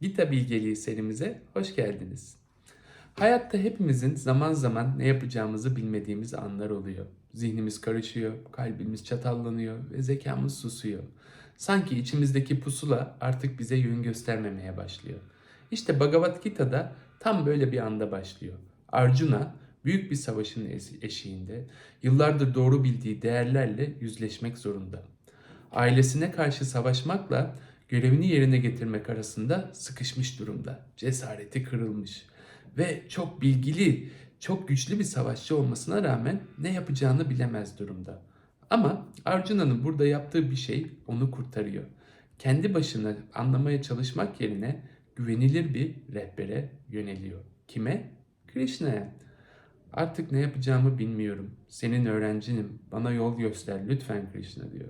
Gita Bilgeliği serimize hoş geldiniz. Hayatta hepimizin zaman zaman ne yapacağımızı bilmediğimiz anlar oluyor. Zihnimiz karışıyor, kalbimiz çatallanıyor ve zekamız susuyor. Sanki içimizdeki pusula artık bize yön göstermemeye başlıyor. İşte Bhagavad Gita'da tam böyle bir anda başlıyor. Arjuna büyük bir savaşın eşiğinde yıllardır doğru bildiği değerlerle yüzleşmek zorunda. Ailesine karşı savaşmakla görevini yerine getirmek arasında sıkışmış durumda. Cesareti kırılmış ve çok bilgili, çok güçlü bir savaşçı olmasına rağmen ne yapacağını bilemez durumda. Ama Arjuna'nın burada yaptığı bir şey onu kurtarıyor. Kendi başına anlamaya çalışmak yerine güvenilir bir rehbere yöneliyor. Kime? Krishna'ya. Artık ne yapacağımı bilmiyorum. Senin öğrencinim. Bana yol göster lütfen Krishna diyor.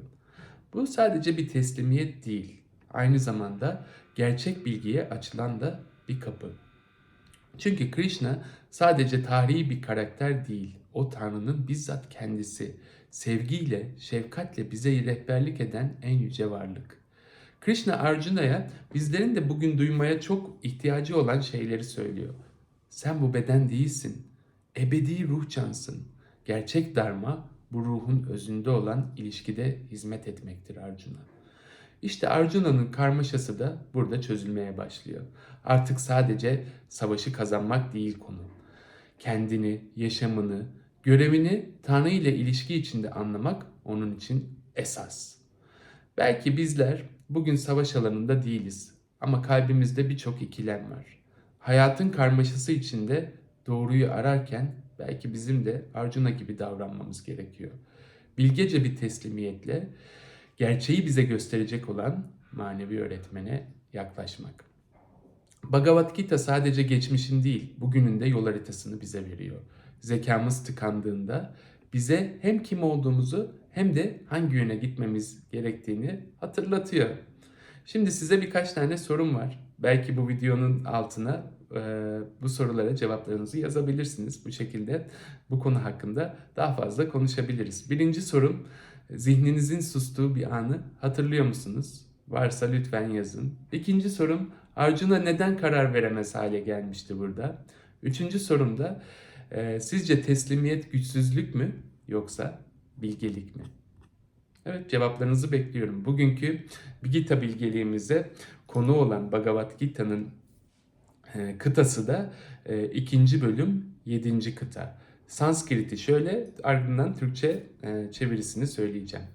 Bu sadece bir teslimiyet değil. Aynı zamanda gerçek bilgiye açılan da bir kapı. Çünkü Krishna sadece tarihi bir karakter değil. O Tanrı'nın bizzat kendisi. Sevgiyle, şefkatle bize rehberlik eden en yüce varlık. Krishna Arjuna'ya bizlerin de bugün duymaya çok ihtiyacı olan şeyleri söylüyor. Sen bu beden değilsin. Ebedi ruh cansın. Gerçek dharma bu ruhun özünde olan ilişkide hizmet etmektir Arjuna. İşte Arjuna'nın karmaşası da burada çözülmeye başlıyor. Artık sadece savaşı kazanmak değil konu. Kendini, yaşamını, görevini Tanrı ile ilişki içinde anlamak onun için esas. Belki bizler bugün savaş alanında değiliz ama kalbimizde birçok ikilem var. Hayatın karmaşası içinde doğruyu ararken belki bizim de Arjuna gibi davranmamız gerekiyor. Bilgece bir teslimiyetle gerçeği bize gösterecek olan manevi öğretmene yaklaşmak. Bhagavad Gita sadece geçmişin değil, bugünün de yol haritasını bize veriyor. Zekamız tıkandığında bize hem kim olduğumuzu hem de hangi yöne gitmemiz gerektiğini hatırlatıyor. Şimdi size birkaç tane sorum var. Belki bu videonun altına e, bu sorulara cevaplarınızı yazabilirsiniz. Bu şekilde bu konu hakkında daha fazla konuşabiliriz. Birinci sorum, zihninizin sustuğu bir anı hatırlıyor musunuz? Varsa lütfen yazın. İkinci sorum, Arjuna neden karar veremez hale gelmişti burada? Üçüncü sorum da, e, sizce teslimiyet güçsüzlük mü yoksa bilgelik mi? Evet cevaplarınızı bekliyorum. Bugünkü Gita bilgeliğimize konu olan Bhagavad Gita'nın e, kıtası da e, ikinci bölüm yedinci kıta. Sanskrit'i şöyle ardından Türkçe e, çevirisini söyleyeceğim.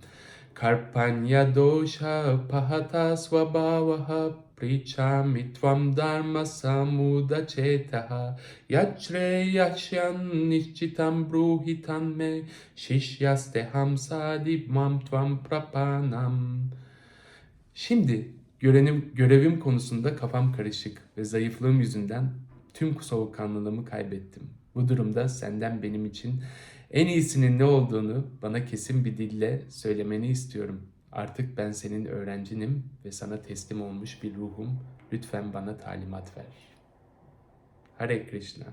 Karpanya dosha pahata svabhavaha prichami tvam dharma samuda chetaha yachre yashyan nishchitam bruhitan me shishyaste hamsadi mam tvam prapanam. Şimdi görenim, görevim konusunda kafam karışık ve zayıflığım yüzünden tüm soğukkanlılığımı kaybettim. Bu durumda senden benim için en iyisinin ne olduğunu bana kesin bir dille söylemeni istiyorum. Artık ben senin öğrencinim ve sana teslim olmuş bir ruhum. Lütfen bana talimat ver. Hare Krishna.